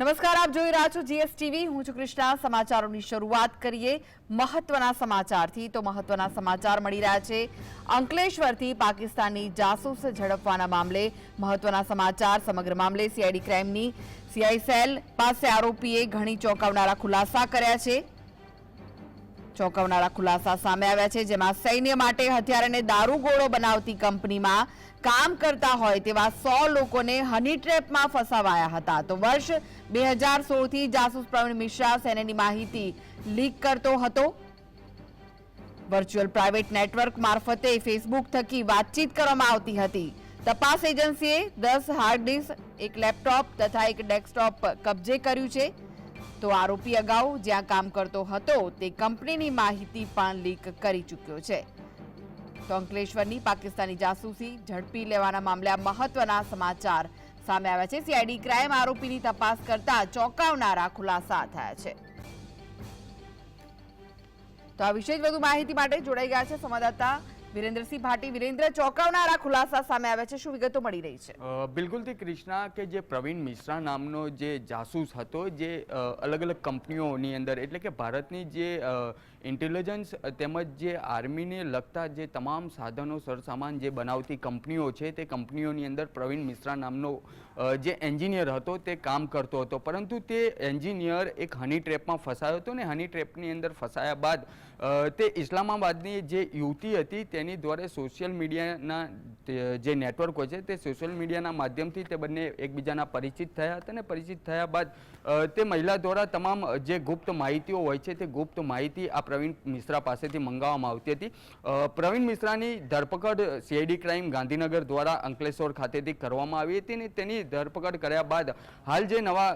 નમસ્કાર, આપ જોઈ રહ્યા છો જીએસટીવી. હું છું કૃષ્ણા. સમાચારોની શરૂઆત કરીએ મહત્વના સમાચારથી. તો મહત્વના સમાચાર મળી રહ્યા છે. અંકલેશ્વરથી પાકિસ્તાની જાસૂસ ઝડપવાના મામલે મહત્વના સમાચાર. સમગ્ર મામલે સીઆઈડી ક્રાઇમની સીઆઈ સેલ પાસે આરોપીએ ઘણી ચોંકાવનારા ખુલાસા કર્યા છે. ચોંકાવનારા ખુલાસા સામે આવ્યા છે, જેમાં સૈન્ય માટે હથિયાર અને દારૂગોળો બનાવતી કંપનીમાં કામ કરતા હોય તેવા સો લોકોને હની ટ્રેપમાં ફસાવાયા હતા. તો વર્ષ બે હજાર સોળથી જાસૂસ પ્રવીણ મિશ્રા સેનેની માહિતી લીક કરતો હતો. વર્ચ્યુઅલ પ્રાઇવેટ નેટવર્ક મારફતે ફેસબુક થકી વાતચીત કરવામાં આવતી હતી. તપાસ એજન્સીએ દસ હાર્ડ ડિસ્ક એક લેપટોપ તથા એક ડેસ્કટોપ કબજે કર્યું છે. તો આરોપી અગાઉ જ્યાં કામ કરતો હતો, તે કંપનીની માહિતી પણ લીક કરી ચૂક્યો છે. તો અંકલેશ્વરની પાકિસ્તાની જાસૂસી ઝડપી લેવાના મામલે મહત્વના સમાચાર સામે આવ્યા છે. સીઆઈડી ક્રાઇમ આરોપીની તપાસ કરતા ચોંકાવનારા ખુલાસા થયા છે. તો આ વિશે વધુ માહિતી માટે જોડાઈ ગયા છે સંવાદદાતા વિરેન્દ્રસિંહ ભાટી, વિરેન્દ્ર ચોંકાવનારા ખુલાસા સામે આવ્યા છે. શું વિગતો મળી રહી છે? બિલકુલ બિલકુલથી ક્રિષ્ના કે જે પ્રવીણ મિશ્રા નામનો જે જાસૂસ હતો, જે અલગ અલગ કંપનીઓની અંદર, એટલે કે ભારતની જે ઇન્ટેલિજન્સ તેમજ જે આર્મીને લગતા જે તમામ સાધનો, સરસામાન જે બનાવતી કંપનીઓ છે, તે કંપનીઓની અંદર પ્રવીણ મિશ્રા નામનો જે એન્જિનિયર હતો, તે કામ કરતો હતો. પરંતુ તે એન્જિનિયર એક હની ટ્રેપમાં ફસાયો હતો ને હની ટ્રેપની અંદર ફસાયા બાદ તે ઇસ્લામાબાદની જે યુવતી હતી તેની દ્વારા સોશિયલ મીડિયાના જે નેટવર્ક હોય છે, તે સોશિયલ મીડિયાના માધ્યમથી તે બંને એકબીજાના પરિચિત થયા હતા અને પરિચિત થયા બાદ તે મહિલા દ્વારા તમામ જે ગુપ્ત માહિતીઓ હોય છે, તે ગુપ્ત માહિતી આ પ્રવીણ મિશ્રા પાસેથી મંગાવવામાં આવતી હતી. પ્રવીણ મિશ્રાની ધરપકડ સીઆઈડી ક્રાઇમ ગાંધીનગર દ્વારા અંકલેશ્વર ખાતેથી કરવામાં આવી હતી અને તેની ધરપકડ કર્યા બાદ, હાલ જે નવા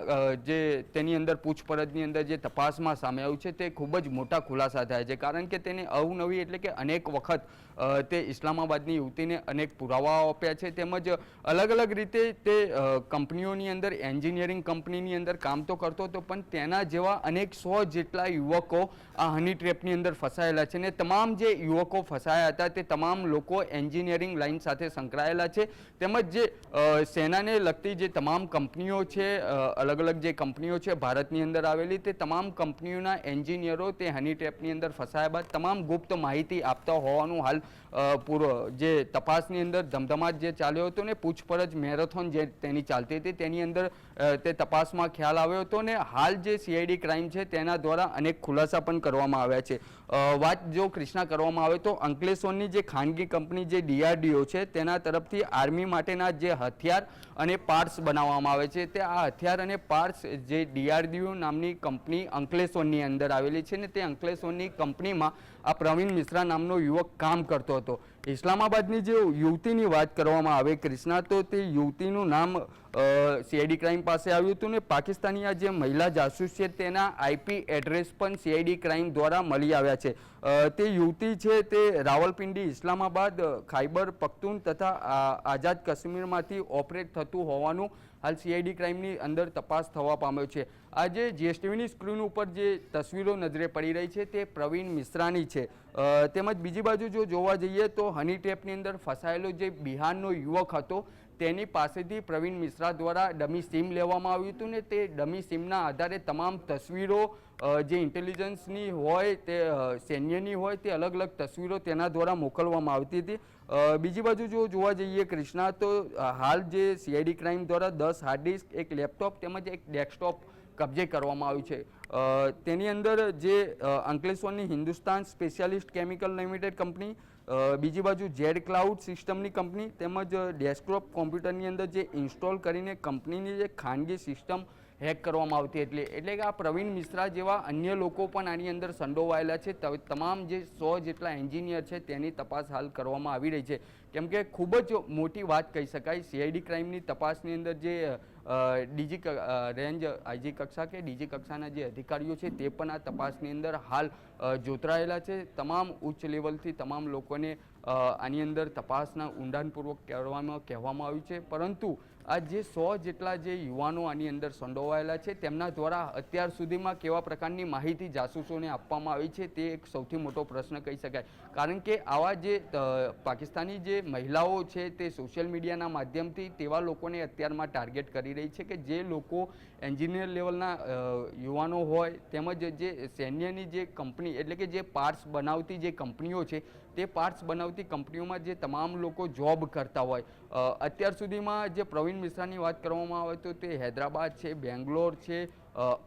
જે તેની અંદર પૂછપરછની અંદર જે તપાસમાં સામે આવ્યું છે, તે ખૂબ જ મોટા ખુલાસા થયા છે. કારણ કે તેને અવનવી એટલે કે અનેક વખત તે ઇસ્લામાબાદની યુવતીને અનેક પુરાવાઓ આપ્યા છે. તેમજ અલગ અલગ રીતે તે કંપનીઓની અંદર, એન્જિનિયરિંગ કંપનીની અંદર કામ તો કરતો હતો, પણ તેના જેવા અનેક સો જેટલા યુવકો આ હની ટ્રેપની અંદર ફસાયેલા છે. ને તમામ જે યુવકો ફસાયા હતા, તે તમામ લોકો એન્જિનિયરિંગ લાઇન સાથે સંકળાયેલા છે. તેમજ જે સેનાને લગતી જે તમામ કંપનીઓ છે અલગ અલગ જે કંપનીઓ છે ભારતની અંદર આવેલી, તે તમામ કંપનીઓના એન્જિનિયરો તે હની ટ્રેપની અંદર ફસાયા બાદ તમામ ગુપ્ત માહિતી આપતા હોવાનું હાલ અ, પૂરો જે તપાસની અંદર ધમધમાટ જે ચાલ્યો હતો ને પૂછપરછ મેરેથોન જે તેની ચાલતી હતી તેની અંદર તે તપાસમાં ખ્યાલ આવ્યો હતો ને હાલ જે સીઆઈડી ક્રાઇમ છે તેના દ્વારા અનેક ખુલાસા પણ કરવામાં આવ્યા છે. વાત જો કૃષ્ણા કરવામાં આવે તો અંકલેશ્વરની જે ખાનગી કંપની જે ડીઆરડીઓ છે તેના તરફથી આર્મી માટેના જે હથિયાર અને પાર્ટ્સ બનાવવામાં આવે છે તે આ હથિયાર અને પાર્ટ્સ જે ડીઆરડીઓ નામની કંપની અંકલેશ્વરની અંદર આવેલી છે ને તે અંકલેશ્વરની કંપનીમાં આ પ્રવીણ મિશ્રા નામનો યુવક કામ કરતો હતો. ઇસ્લામાબાદની જે યુવતીની વાત કરવામાં આવે, ક્રિષ્ના, તો તે યુવતીનું નામ સીઆઈડી ક્રાઇમ પાસે આવ્યું હતું ને પાકિસ્તાની આ જે મહિલા જાસૂસ છે તેના આઈપી એડ્રેસ પણ સીઆઈડી ક્રાઇમ દ્વારા મળી આવ્યા છે. તે યુવતી છે તે રાવલપિંડી, ઇસ્લામાબાદ ખાઈબર પખ્તુન તથા આઝાદ કાશ્મીરમાંથી ઓપરેટ થતું હોવાનું હાલ સીઆઈડી ક્રાઇમની અંદર તપાસ થવા પામ્યો છે. આજે જીએસટીવીની સ્ક્રીન ઉપર જે તસવીરો નજરે પડી રહી છે તે પ્રવીણ મિશ્રાની છે. તેમજ બીજી બાજુ જો જોવા જઈએ તો હની ટેપની અંદર ફસાયેલો જે બિહારનો યુવક હતો, તેની પાસેથી પ્રવીણ મિશ્રા દ્વારા ડમી સિમ લેવામાં આવ્યું હતું ને તે ડમી સિમના આધારે તમામ તસવીરો જે ઇન્ટેલિજન્સની હોય તે સૈન્યની હોય તે અલગ અલગ તસવીરો તેના દ્વારા મોકલવામાં આવતી હતી. બીજી બાજુ જો જોવા જઈએ કૃષ્ણા, તો હાલ જે સીઆઈડી ક્રાઇમ દ્વારા દસ હાર્ડ ડિસ્ક એક લેપટોપ તેમજ એક ડેસ્કટોપ કબજે કરવામાં આવ્યું છે. તેની અંદર જે અંકલેશ્વરની Hindustan specialist chemical limited company બીજી બાજુ જેડ ક્લાઉડ સિસ્ટમની કંપની, તેમજ ડેસ્કટોપ કોમ્પ્યુટરની અંદર જે ઇન્સ્ટોલ કરીને કંપનીની જે ખાનગી સિસ્ટમ હેક કરવામાં આવતી એટલે એટલે કે આ પ્રવીણ મિશ્રા જેવા અન્ય લોકો પણ આની અંદર સંડોવાયેલા છે. તમામ જે સો જેટલા એન્જિનિયર છે તેની તપાસ હાલ કરવામાં આવી રહી છે. કેમ કે ખૂબ જ મોટી વાત કહી શકાય સીઆઈડી ક્રાઇમની તપાસની અંદર જે ડીજી રેન્જ આઈજી કક્ષા કે ડીજી કક્ષાના જે અધિકારીઓ છે તે પણ આ તપાસની અંદર હાલ જોતરાયેલા છે. તમામ ઉચ્ચ લેવલથી તમામ લોકોને આની અંદર તપાસના ઊંડાણપૂર્વક કરવામાં, કહેવામાં આવ્યું છે. પરંતુ આ જે સો જેટલા જે યુવાનો આની અંદર સંડોવાયેલા છે, તેમના દ્વારા અત્યાર સુધીમાં કેવા પ્રકારની માહિતી જાસૂસોને આપવામાં આવી છે તે એક સૌથી મોટો પ્રશ્ન કહી શકાય. કારણ કે આવા જે પાકિસ્તાની જે મહિલાઓ છે તે સોશિયલ મીડિયાના માધ્યમથી તેવા લોકોને અત્યારમાં ટાર્ગેટ કરી રહી છે કે જે લોકો એન્જિનિયર લેવલના યુવાનો હોય તેમજ જે સૈન્યની જે કંપની એટલે કે જે પાર્ટ્સ બનાવતી જે કંપનીઓ છે તે પાર્ટ્સ બનાવતી કંપનીઓમાં જે તમામ લોકો જોબ કરતા હોય અત્યાર સુધીમાં જે પ્રવીણ મિશ્રાની વાત કરવામાં આવે તો તે હૈદરાબાદ છે, બેંગ્લોર છે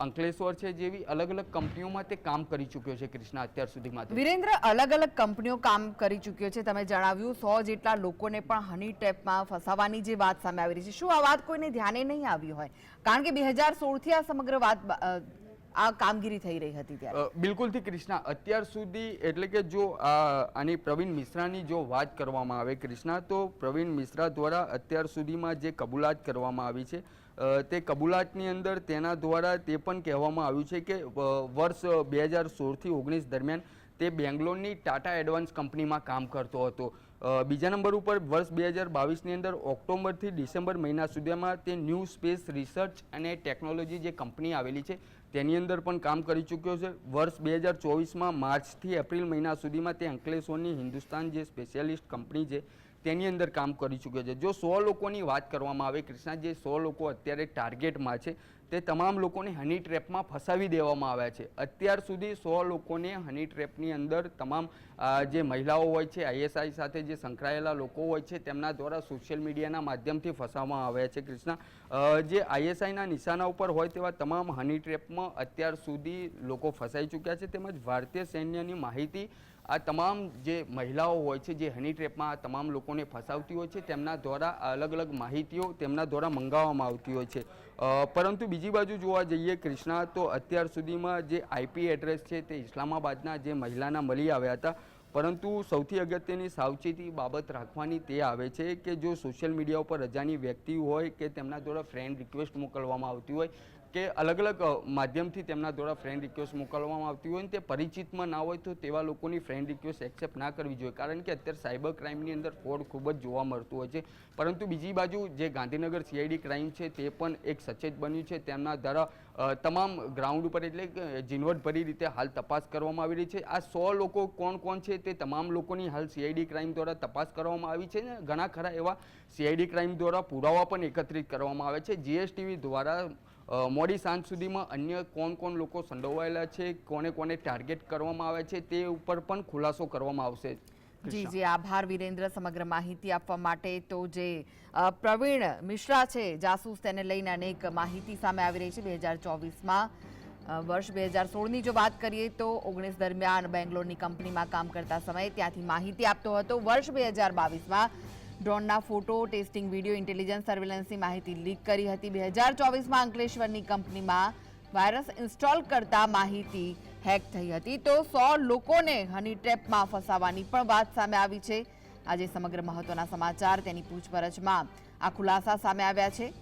અંકલેશ્વર છે જેવી અલગ અલગ કંપનીઓમાં તે કામ કરી ચૂક્યો છે કૃષ્ણા અત્યાર સુધીમાં વીરેન્દ્ર, અલગ અલગ કંપનીઓ કામ કરી ચૂક્યો છે, તમે જણાવ્યું સો જેટલા લોકોને પણ હની ટેપમાં ફસાવાની જે વાત સામે આવી રહી છે. શું આ વાત કોઈને ધ્યાને નહીં આવી હોય? કારણ કે બે હજાર સોળથી આ સમગ્ર વાત આ કામગીરી થઈ રહી હતી ત્યારે. બિલકુલથી કૃષ્ણા, અત્યાર સુધી એટલે કે જો આની પ્રવીણ મિશ્રાની જો વાત કરવામાં આવે, કૃષ્ણા, તો પ્રવીણ મિશ્રા દ્વારા અત્યાર સુધીમાં જે કબૂલાત કરવામાં આવી છે તે કબૂલાતની અંદર તેના દ્વારા તે પણ કહેવામાં આવ્યું છે કે વર્ષ બે હજાર સોળથી ઓગણીસ દરમિયાન તે બેંગ્લોરની ટાટા એડવાન્સ કંપનીમાં કામ કરતો હતો. બીજા નંબર ઉપર વર્ષ બે હજાર બાવીસની અંદર ઓક્ટોબરથી ડિસેમ્બર મહિના સુધીમાં તે ન્યૂ સ્પેસ રિસર્ચ અને ટેકનોલોજી જે કંપની આવેલી છે, તેની અંદર પણ કામ કરી ચૂક્યો છે. વર્ષ બે હજાર ચોવીસમાં માર્ચથી એપ્રિલ મહિના સુધીમાં તે અંકલેશ્વરની હિન્દુસ્તાન જે સ્પેશિયાલિસ્ટ કંપની છે તેની અંદર કામ કરી ચૂક્યો છે. જો સો લોકોની વાત કરવામાં આવે, કૃષ્ણા જે સો લોકો અત્યારે ટાર્ગેટમાં છે, તે તમામ લોકોને હની ટ્રેપમાં ફસાવી દેવામાં આવ્યા છે. અત્યાર સુધી સો લોકોને હની ટ્રેપની અંદર તમામ જે મહિલાઓ હોય છે, આઈએસઆઈ સાથે જે સંકળાયેલા લોકો હોય છે, તેમના દ્વારા સોશિયલ મીડિયાના માધ્યમથી ફસાવવામાં આવ્યા છે. કૃષ્ણા જે આઈએસઆઈના નિશાના ઉપર હોય તેવા તમામ હની ટ્રેપમાં અત્યાર સુધી લોકો ફસાઈ ચૂક્યા છે. તેમજ ભારતીય સૈન્યની માહિતી આ તમામ જે મહિલાઓ હોય છે, જે હની ટ્રેપમાં આ તમામ લોકોને ફસાવતી હોય છે, તેમના દ્વારા અલગ અલગ માહિતીઓ તેમના દ્વારા મંગાવવામાં આવતી હોય છે. પરંતુ બીજી બાજુ જોવા જઈએ, કૃષ્ણા તો અત્યાર સુધીમાં જે આઈપી એડ્રેસ છે તે ઇસ્લામાબાદના જે મહિલાના મળી આવ્યા હતા પરંતુ સૌથી અગત્યની સાવચેતી બાબત રાખવાની તે આવે છે કે જો સોશિયલ મીડિયા ઉપર રજાની વ્યક્તિ હોય કે તેમના દ્વારા ફ્રેન્ડ રિક્વેસ્ટ મોકલવામાં આવતી હોય કે અલગ અલગ માધ્યમથી તેમના દ્વારા ફ્રેન્ડ રિક્વેસ્ટ મોકલવામાં આવતી હોય ને તે પરિચિતમાં ના હોય તો તેવા લોકોની ફ્રેન્ડ રિક્વેસ્ટ એક્સેપ્ટ ના કરવી જોઈએ. કારણ કે અત્યારે સાયબર ક્રાઇમની અંદર ફ્રોડ ખૂબ જ જોવા મળતું હોય છે. પરંતુ બીજી બાજુ જે ગાંધીનગર સીઆઈડી ક્રાઇમ છે તે પણ એક સચેત બન્યું છે. તેમના દ્વારા તમામ ગ્રાઉન્ડ ઉપર એટલે કે ઝીણવટભરી રીતે હાલ તપાસ કરવામાં આવી રહી છે. આ સો લોકો કોણ કોણ છે તે તમામ લોકોની હાલ સીઆઈડી ક્રાઇમ દ્વારા તપાસ કરવામાં આવી છે ને ઘણા ખરા એવા સીઆઈડી ક્રાઇમ દ્વારા પુરાવા પણ એકત્રિત કરવામાં આવે છે. જીએસટીવી દ્વારા મોડી સાંજ સુધીમાં અન્ય કોણ કોણ લોકો સંડોવાયેલા છે કોને કોને ટાર્ગેટ કરવામાં આવે છે તે ઉપર પણ ખુલાસો કરવામાં આવશે. જી જી આભાર વિરેન્દ્ર સમગ્ર માહિતી આપવા માટે. તો જે પ્રવીણ મિશ્રા છે જાસૂસ તેને લઈને અનેક માહિતી સામે આવી રહી છે. બે હજાર ચોવીસમાં વર્ષ બે હજાર સોળની જો વાત કરીએ તો ઓગણીસ દરમિયાન બેંગ્લોરની કંપનીમાં કામ કરતા સમયે ત્યાંથી માહિતી આપતો હતો. વર્ષ બે હજાર બાવીસમાં ડ્રોનના ફોટો, ટેસ્ટિંગ વીડિયો, ઇન્ટેલિજન્સ, સર્વેલન્સની માહિતી લીક કરી હતી. બે હજાર ચોવીસમાં અંકલેશ્વરની કંપનીમાં વાયરસ ઇન્સ્ટોલ કરતા માહિતી હેક થઈ હતી. તો સો લોકોને હની ટ્રેપમાં ફસાવાની પણ વાત સામે આવી છે. આજે સમગ્ર મહત્વના સમાચાર તેની પૂછપરછમાં આ ખુલાસા સામે આવ્યા છે.